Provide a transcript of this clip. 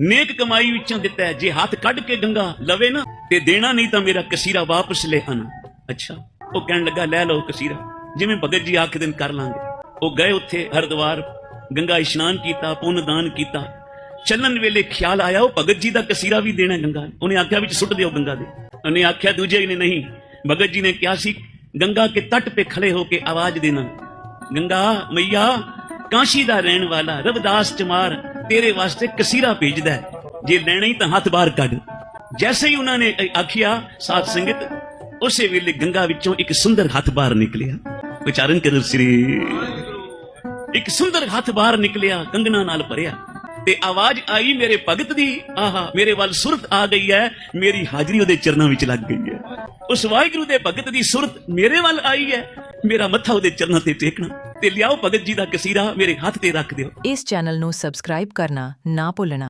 ਨੇਕ ਕਮਾਈ ਵਿੱਚੋਂ ਦਿੱਤਾ ਜੇ ਹੱਥ ਕੱਢ ਕੇ ਗੰਗਾ ਲਵੇ ਨਾ, ਤੇ ਦੇਣਾ ਨਹੀਂ ਤਾਂ ਮੇਰਾ ਕਸੀਰਾ ਵਾਪਸ ਲੈ ਆਣਾ। ਅੱਛਾ, ਉਹ ਕਹਿਣ ਲੱਗਾ, ਲੈ ਲਓ ਕਸੀਰਾ, ਜਿਵੇਂ ਭਗਤ ਜੀ ਆਖਦੇ ਨੇ ਕਰ ਲਾਂਗੇ। ਉਹ ਗਏ ਉੱਥੇ ਹਰਦੁਆਰ, ਗੰਗਾ ਇਸ਼ਨਾਨ ਕੀਤਾ, ਪੁੰਨ ਦਾਨ ਕੀਤਾ। ਚੱਲਣ ਵੇਲੇ ਖਿਆਲ ਆਇਆ, ਉਹ ਭਗਤ ਜੀ ਦਾ ਕਸੀਰਾ ਵੀ ਦੇਣਾ ਗੰਗਾ ਉਹਨੇ ਆਖਿਆ, ਵਿੱਚ ਸੁੱਟ ਦਿਓ ਗੰਗਾ ਦੇ। ਉਹਨੇ ਆਖਿਆ, ਦੂਜੇ ਨੇ ਨਹੀਂ। ਭਗਤ ਜੀ ਨੇ ਕਿਹਾ ਸੀ, ਗੰਗਾ ਕੇ ਤੱਟ 'ਤੇ ਖੜੇ ਹੋ ਕੇ ਆਵਾਜ਼ ਦੇਣਾ। ਗੰਗਾ, ਮਈਆ, ਕਾਂਸ਼ੀ ਦਾ ਰਹਿਣ ਵਾਲਾ, ਰਵਦਾਸ ਚਮਾਰ ਤੇਰੇ ਵਾਸਤੇ ਕਸੀਰਾ ਭੇਜਦਾ ਹੈ। ਜੇ ਲੈਣਾ ਹੀ ਤਾਂ ਹੱਥ ਬਾਹਰ ਕੱਢ। ਜੈਸੇ ਹੀ ਉਹਨਾਂ ਨੇ ਆਖਿਆ, ਸਾਧ ਸੰਗਤ, ਉਸੇ ਵੇਲੇ ਗੰਗਾ ਵਿੱਚੋਂ ਇੱਕ ਸੁੰਦਰ ਹੱਥ ਬਾਹਰ ਨਿਕਲਿਆ। ਉਚਾਰਨ ਕਰੋ ਸ੍ਰੀ ਇੱਕ ਸੁੰਦਰ ਹੱਥ ਬਾਹਰ ਨਿਕਲਿਆ, ਕੰਗਣਾ ਨਾਲ ਭਰਿਆ। ਤੇ ਆਵਾਜ਼ ਆਈ ਮੇਰੇ ਭਗਤ ਦੀ, ਆਹਾ, ਮੇਰੇ ਵੱਲ ਸੁਰਤ ਆ ਗਈ ਹੈ, ਮੇਰੀ ਹਾਜ਼ਰੀ ਉਹਦੇ ਚਰਨਾਂ ਵਿੱਚ ਲੱਗ ਗਈ ਹੈ। ਉਸ ਵਾਹਿਗੁਰੂ ਦੇ ਭਗਤ ਦੀ ਸੁਰਤ ਮੇਰੇ ਵੱਲ ਆਈ ਹੈ, ਮੇਰਾ ਮੱਥਾ ਉਹਦੇ ਚਰਨਾਂ ਤੇ ਟੇਕਣਾ। ਤੇ ਲਿਆਓ ਭਗਤ ਜੀ ਦਾ ਕਸੀਰਾ ਮੇਰੇ ਹੱਥ ਤੇ ਰੱਖ ਦਿਓ। ਇਸ ਚੈਨਲ ਨੂੰ ਸਬਸਕ੍ਰਾਈਬ ਕਰਨਾ ਨਾ ਭੁੱਲਣਾ।